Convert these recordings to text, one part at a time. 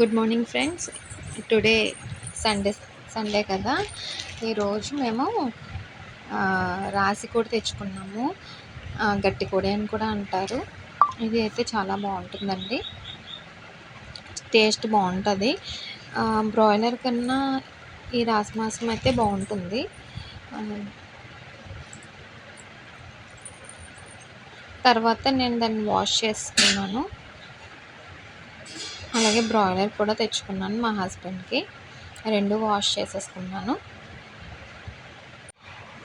Good morning friends. Today Sunday Sunday కదా. ఈరోజు మేము రాసి కూడా తెచ్చుకున్నాము. గట్టి కూడి అని కూడా అంటారు. ఇది అయితే చాలా బాగుంటుందండి. టేస్ట్ బాగుంటుంది. బ్రాయిలర్ కన్నా ఈ రాసి మాంసం అయితే బాగుంటుంది. తర్వాత నేను దాన్ని వాష్ చేసుకున్నాను. అలాగే బ్రాయిలర్ కూడా తెచ్చుకున్నాను మా హస్బెండ్కి. రెండు వాష్ చేసేసుకున్నాను.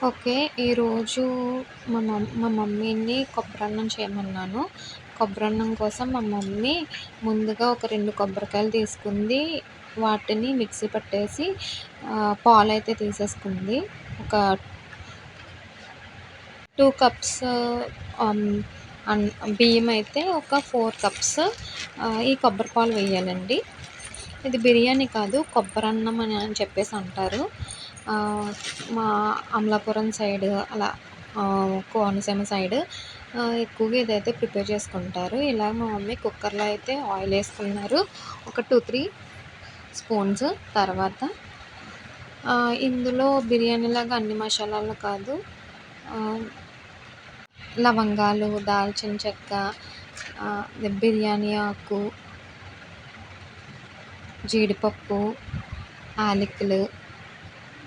ఓకే ఈరోజు మా మమ్ మా మమ్మీని కొబ్బరన్నం చేయమన్నాను. కొబ్బరన్నం కోసం మా మమ్మీ ముందుగా ఒక రెండు కొబ్బరికాయలు తీసుకుంది. వాటిని మిక్సీ పట్టేసి పాలు అయితే తీసేసుకుంది. ఒక టూ కప్స్ బియ్యం అయితే ఒక ఫోర్ కప్స్ ఈ కొబ్బరి పాలు వేయాలండి. ఇది బిర్యానీ కాదు కొబ్బరి అన్నం అని అని చెప్పేసి అంటారు. మా అమలాపురం సైడ్ అలా కోనసీమ సైడ్ ఎక్కువగా ఇదైతే ప్రిపేర్ చేసుకుంటారు. ఇలా మా మమ్మీ కుక్కర్లో అయితే ఆయిల్ వేసుకున్నారు. ఒక టూ త్రీ స్పూన్స్ తర్వాత ఇందులో బిర్యానీ లాగా అన్ని మసాలాలు కాదు లవంగాలు దాల్చిన చెక్క బిర్యానీ ఆకు జీడిపప్పు యాలకులు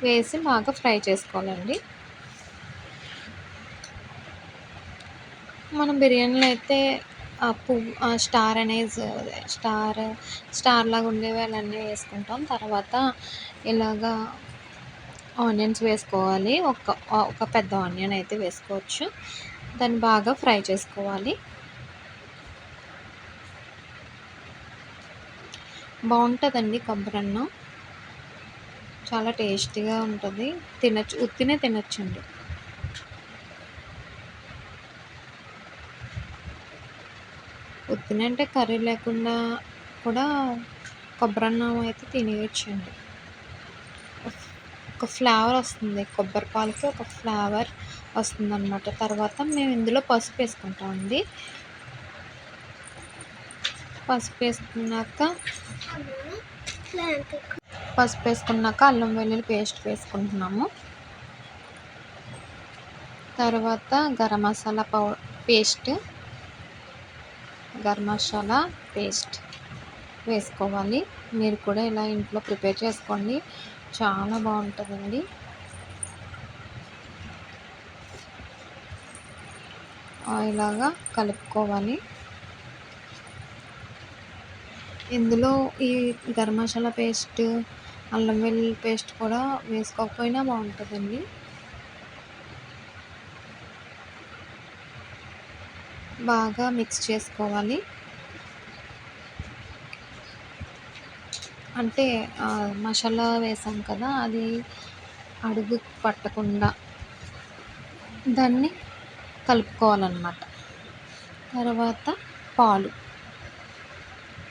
వేసి బాగా ఫ్రై చేసుకోవాలండి. మనం బిర్యానీలో అయితే పువ్వు స్టార్ అనేది స్టార్ స్టార్ లాగా ఉండేవి అన్నీ వేసుకుంటాం. తర్వాత ఇలాగా ఆనియన్స్ వేసుకోవాలి. ఒక ఒక పెద్ద ఆనియన్ అయితే వేసుకోవచ్చు. దాన్ని బాగా ఫ్రై చేసుకోవాలి. బాగుంటుందండి కొబ్బరన్నం. చాలా టేస్టీగా ఉంటుంది. తినచ్చు ఉత్తినే తినచ్చండి. ఉత్తిన అంటే కర్రీ లేకుండా కూడా కొబ్బరన్నం అయితే తినేయచ్చండి. ఒక ఫ్లేవర్ వస్తుంది. కొబ్బరి పాలకి ఒక ఫ్లేవర్ వస్తుంది అనమాట తర్వాత మేము ఇందులో పసుపు వేసుకుంటామండి. పసుపు వేసుకున్నాక పసుపు వేసుకున్నాక అల్లం వెల్లుల్లి పేస్ట్ వేసుకుంటున్నాము. తర్వాత గరం మసాలా పౌ పేస్ట్ గరం మసాలా పేస్ట్ వేసుకోవాలి. మీరు కూడా ఇలా ఇంట్లో ప్రిపేర్ చేసుకోండి. చాలా బాగుంటుందండి. ఇలాగా కలుపుకోవాలి. ఇందులో ఈ గరం మసాలా పేస్ట్ అల్లం వెల్లుల్లి పేస్ట్ కూడా వేసుకోకపోయినా బాగుంటుందండి. బాగా మిక్స్ చేసుకోవాలి. అంటే మసాలా వేసాం కదా అది అడుగు పట్టకుండా దాన్ని కలుపుకోవాలన్నమాట. తర్వాత పాలు.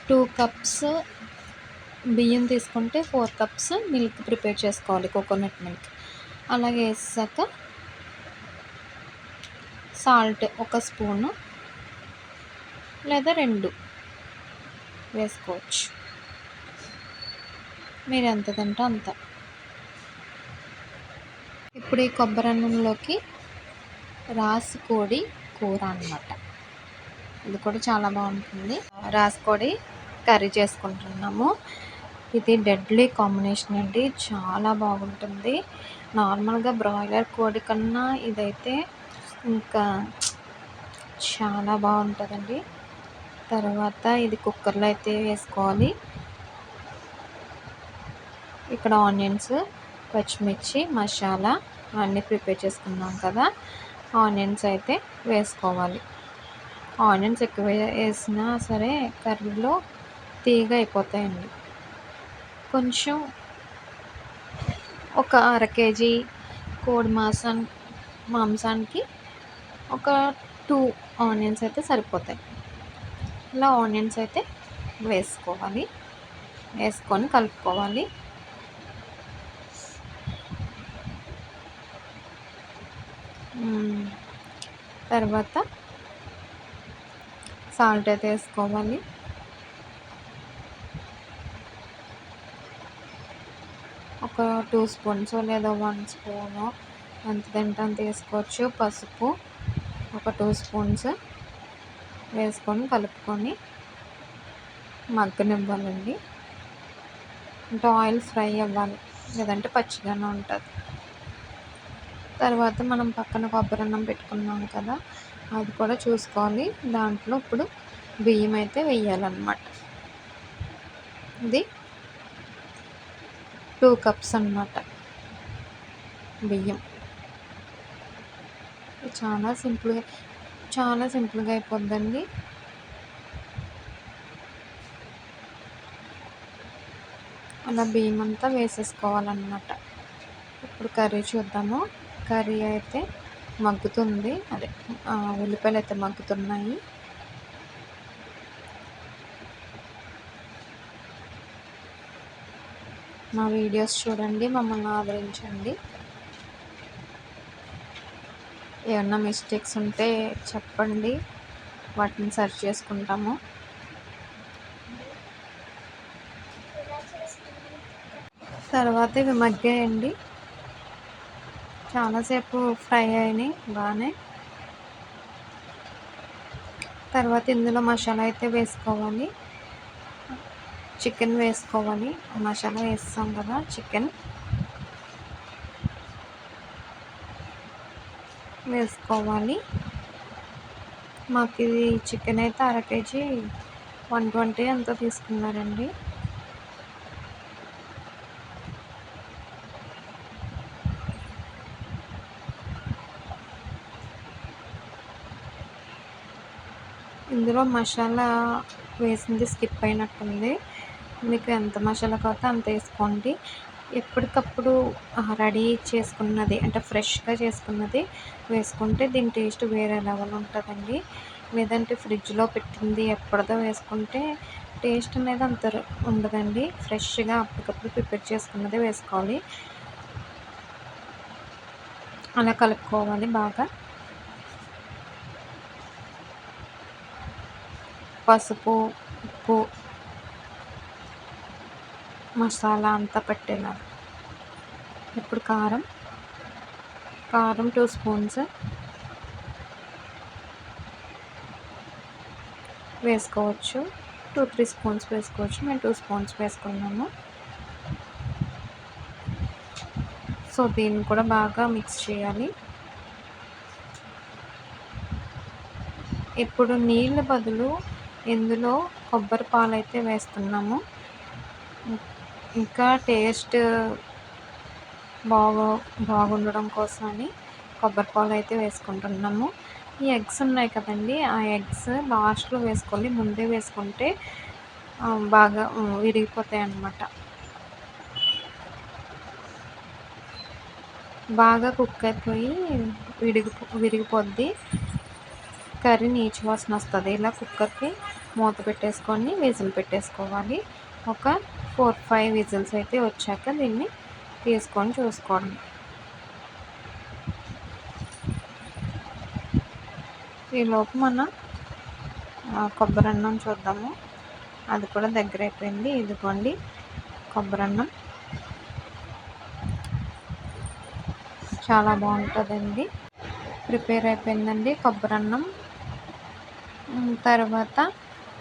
టూ కప్స్ బియ్యం తీసుకుంటే ఫోర్ కప్స్ మిల్క్ ప్రిపేర్ చేసుకోవాలి కోకోనట్ మిల్క్. అలాగే వేసాక సాల్ట్ ఒక స్పూను లేదా రెండు వేసుకోవచ్చు. మీరు ఎంత తింటే అంత. ఇప్పుడు ఈ కొబ్బరి అన్నంలోకి రాసుకోడి కూర అనమాట ఇది కూడా చాలా బాగుంటుంది. రాసుకోడి కర్రీ చేసుకుంటున్నాము. ఇది డెడ్లీ కాంబినేషన్ అండి. చాలా బాగుంటుంది. నార్మల్గా బ్రాయిలర్ కోడి కన్నా ఇదైతే ఇంకా చాలా బాగుంటుందండి. తర్వాత ఇది కుక్కర్లో అయితే వేసుకోవాలి. ఇక్కడ ఆనియన్స్ పచ్చిమిర్చి మసాలా అన్నీ ప్రిపేర్ చేసుకున్నాం కదా. ఆనియన్స్ అయితే వేసుకోవాలి. ఆనియన్స్ ఎక్కువ వేసినా సరే కర్రీలో తీగ అయిపోతాయండి. కొంచెం ఒక అర కేజీ కోడి మాసం మాంసానికి ఒక టూ ఆనియన్స్ అయితే సరిపోతాయి. ఇలా ఆనియన్స్ అయితే వేసుకోవాలి. వేసుకొని కలుపుకోవాలి. తర్వాత సాల్ట్ అయితే వేసుకోవాలి. ఒక టూ స్పూన్స్ లేదా వన్ స్పూన్ ఎంత తింటే అంత వేసుకోవచ్చు. పసుపు ఒక టూ స్పూన్స్ వేసుకొని కలుపుకొని మగ్గనివ్వాలండి. అంటే ఆయిల్ ఫ్రై అవ్వాలి లేదంటే పచ్చిగానే ఉంటుంది. తర్వాత మనం పక్కన కొబ్బరి అన్నం పెట్టుకున్నాం కదా అది కూడా చూసుకోవాలి. దాంట్లో ఇప్పుడు బియ్యం అయితే వేయాలన్నమాట. ఇది టూ కప్స్ అన్నమాట బియ్యం. చాలా సింపుల్గా చాలా సింపుల్గా అయిపోద్దండి. అలా బియ్యం అంతా వేసేసుకోవాలన్నమాట. ఇప్పుడు కర్రీ చూద్దాము. కర్రీ అయితే మగ్గుతుంది. అదే ఉల్లిపాయలు అయితే మగ్గుతున్నాయి. మా వీడియోస్ చూడండి మమ్మల్ని ఆదరించండి. ఏమన్నా మిస్టేక్స్ ఉంటే చెప్పండి. వాటిని సర్చ్ చేసుకుంటాము. తర్వాత ఇవి మగ్గాయండి. చాలాసేపు ఫ్రై అయినాయి బాగానే తర్వాత ఇందులో మసాలా అయితే వేసుకోవాలి. చికెన్ వేసుకోవాలి. మసాలా వేస్తాం కదా చికెన్. వేసుకోవాలి. మాకు ఇది చికెన్ అయితే అర కేజీ వన్ ట్వంటీ ఎంతో తీసుకున్నారండి. ఇందులో మసాలా వేసింది స్కిప్ అయినట్టుంది. మీకు ఎంత మసాలా కావాలో అంత వేసుకోండి. ఎప్పటికప్పుడు రెడీ చేసుకున్నది అంటే ఫ్రెష్గా చేసుకున్నది వేసుకుంటే దీని టేస్ట్ వేరే లెవెల్ ఉంటుందండి. లేదంటే ఫ్రిడ్జ్లో పెట్టింది ఎప్పటిదో వేసుకుంటే టేస్ట్ అనేది అంత ఉండదండి. ఫ్రెష్గా అప్పటికప్పుడు ప్రిపేర్ చేసుకున్నది వేసుకోవాలి. అలా కలుపుకోవాలి బాగా. పసుపు ఉప్పు మసాలా అంతా పెట్టేలా ఇప్పుడు కారం కారం టూ స్పూన్స్ వేసుకోవచ్చు. టూ త్రీ స్పూన్స్ వేసుకోవచ్చు. మేము టూ స్పూన్స్ వేసుకున్నాము. సో దీన్ని కూడా బాగా మిక్స్ చేయాలి. ఇప్పుడు నీళ్ళ బదులు ఇందులో కొబ్బరి పాలు అయితే వేస్తున్నాము. ఇంకా టేస్ట్ బాగు బాగుండడం కోసమని కొబ్బరి పాలు అయితే వేసుకుంటున్నాము. ఈ ఎగ్స్ ఉన్నాయి కదండి ఆ ఎగ్స్ లాస్ట్లో వేసుకోవాలి ముందే వేసుకుంటే బాగా విరిగిపోతాయి అన్నమాట. బాగా కుక్ అయిపోయి విడిగి విరిగిపోద్ది. కర్రీ నీచు వాసన వస్తుంది. ఇలా కుక్కర్కి మూత పెట్టేసుకొని విజిల్ పెట్టేసుకోవాలి. ఒక ఫోర్ ఫైవ్ విజిల్స్ అయితే వచ్చాక దీన్ని తీసుకొని చూసుకోండి ఈలోపు మన కొబ్బరి అన్నం చూద్దాము. అది కూడా దగ్గర అయిపోయింది. ఇదిగోండి కొబ్బరి అన్నం చాలా బాగుంటుందండి. ప్రిపేర్ అయిపోయిందండి కొబ్బరి అన్నం తర్వాత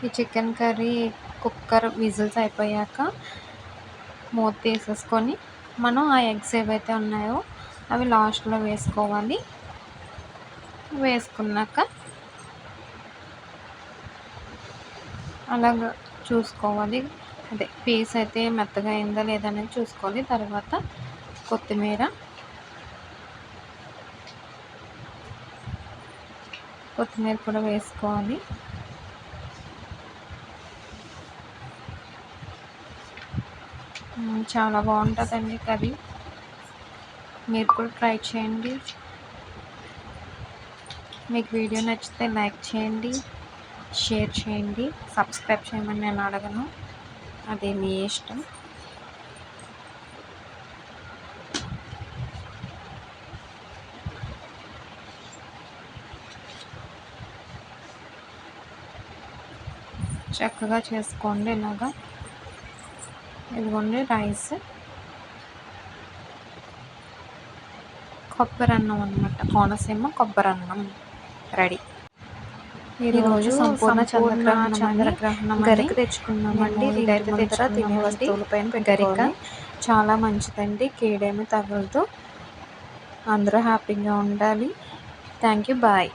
ఈ చికెన్ కర్రీ కుక్కర్ విజిల్స్ అయిపోయాక మూత తీసేసుకొని మనం ఆ ఎగ్స్ ఏవైతే ఉన్నాయో అవి లాస్ట్లో వేసుకోవాలి. వేసుకున్నాక అలాగ చూసుకోవాలి. అదే పీస్ అయితే మెత్తగా అయిందా లేదా అనేది చూసుకోవాలి. తర్వాత కొత్తిమీర కొత్తిమీర కూడా వేసుకోవాలి. చాలా బాగుంటుందండి కర్రీ. మీరు కూడా ట్రై చేయండి. మీకు వీడియో నచ్చితే లైక్ చేయండి షేర్ చేయండి సబ్స్క్రైబ్ చేయమని నేను అడగను. అది మీ ఇష్టం. చక్కగా చేసుకోండి ఇలాగా. ఇదిగోండి రైస్. కొబ్బరి అన్నం అనమాట కోనసీమ కొబ్బరి అన్నం రెడీ. ఈరోజు సంపూర్ణ చంద్రగ్రహణం చంద్రగ్రహణం గరిక తెచ్చుకున్నామండి. గరిక తెచ్చిన తినే వస్తువులపైన గరిక చాలా మంచిదండి. కేడేమి తగలదు అందరూ హ్యాపీగా ఉండాలి. Thank you. బాయ్.